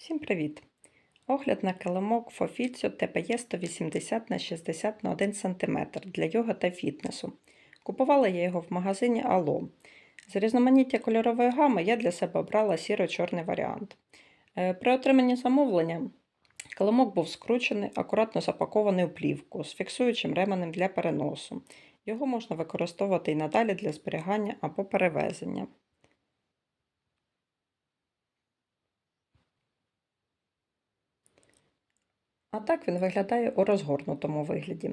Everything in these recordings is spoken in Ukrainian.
Всім привіт! Огляд на килимок Фофіціо ТПЄ 180 на 60 на 1 см для йога та фітнесу. Купувала я його в магазині Ало. З різноманіття кольорової гами я для себе обрала сіро-чорний варіант. Е, При отриманні замовлення килимок був скручений, акуратно запакований у плівку з фіксуючим ременем для переносу. Його можна використовувати і надалі для зберігання або перевезення. А так він виглядає у розгорнутому вигляді.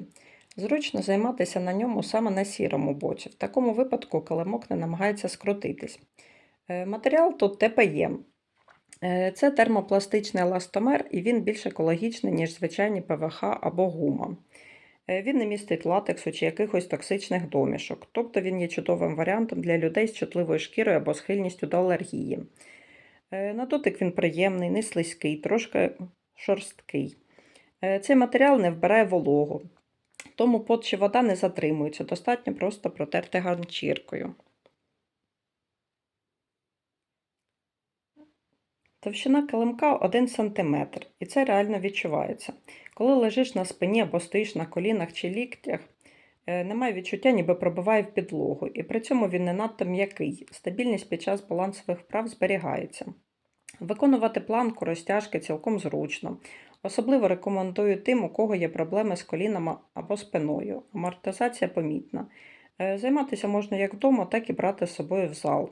Зручно займатися на ньому саме на сірому боці. В такому випадку килимок не намагається скрутитись. Е, Матеріал тут ТПЄ. Е, Це термопластичний еластомер, і він більш екологічний, ніж звичайні ПВХ або гума. Е, Він не містить латексу чи якихось токсичних домішок, тобто він є чудовим варіантом для людей з чутливою шкірою або схильністю до алергії. На дотик він приємний, не слизький, трошки шорсткий. Е, Цей матеріал не вбирає вологу, тому пот чи вода не затримується, достатньо просто протерти ганчіркою. Товщина килимка 1 см, і це реально відчувається. Коли лежиш на спині або стоїш на колінах чи ліктях, е, немає відчуття, ніби пробиває в підлогу, і при цьому він не надто м'який. Стабільність під час балансових вправ зберігається. Виконувати планку розтяжки цілком зручно. Особливо рекомендую тим, у кого є проблеми з колінами або спиною. Амортизація помітна. Е, Займатися можна як вдома, так і брати з собою в зал.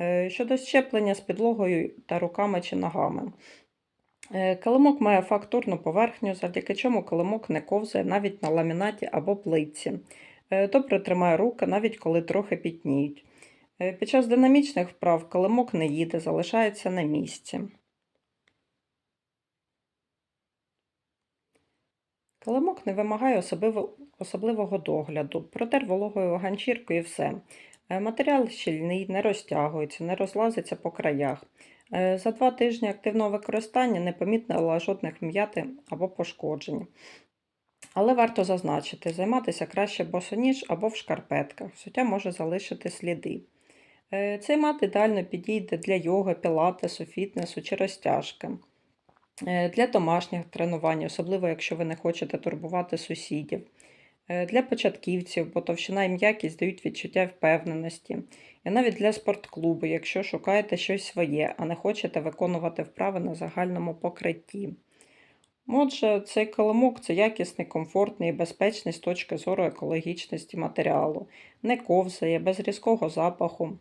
Е, Щодо щеплення з підлогою та руками чи ногами. Е, Килимок має фактурну поверхню, завдяки чому килимок не ковзає навіть на ламінаті або плитці. Добре тримає руки, навіть коли трохи пітніють. Під час динамічних вправ килимок не їде, залишається на місці. Килимок не вимагає особливо, особливого догляду. Протер вологою ганчіркою і все. Е, Матеріал щільний, не розтягується, не розлазиться по краях. Е, За два тижні активного використання не помітно жодних м'ятин або пошкоджень. Але варто зазначити, займатися краще босоніж або в шкарпетках. Суття може залишити сліди. Е, Цей мат ідеально підійде для йоги, пілатесу, фітнесу чи розтяжки. Е, Для домашніх тренувань, особливо якщо ви не хочете турбувати сусідів. Е, Для початківців, бо товщина і м'якість дають відчуття впевненості. І навіть для спортклубу, якщо шукаєте щось своє, а не хочете виконувати вправи на загальному покритті. Отже, цей килимок це якісний, комфортний і безпечний з точки зору екологічності матеріалу, не ковзає, без різкого запаху,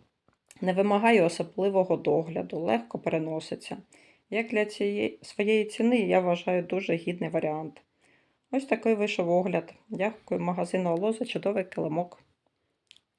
не вимагає особливого догляду, легко переноситься. Як для цієї своєї ціни, я вважаю дуже гідний варіант. Ось такий вийшов огляд. Дякую магазину Алло за чудовий килимок.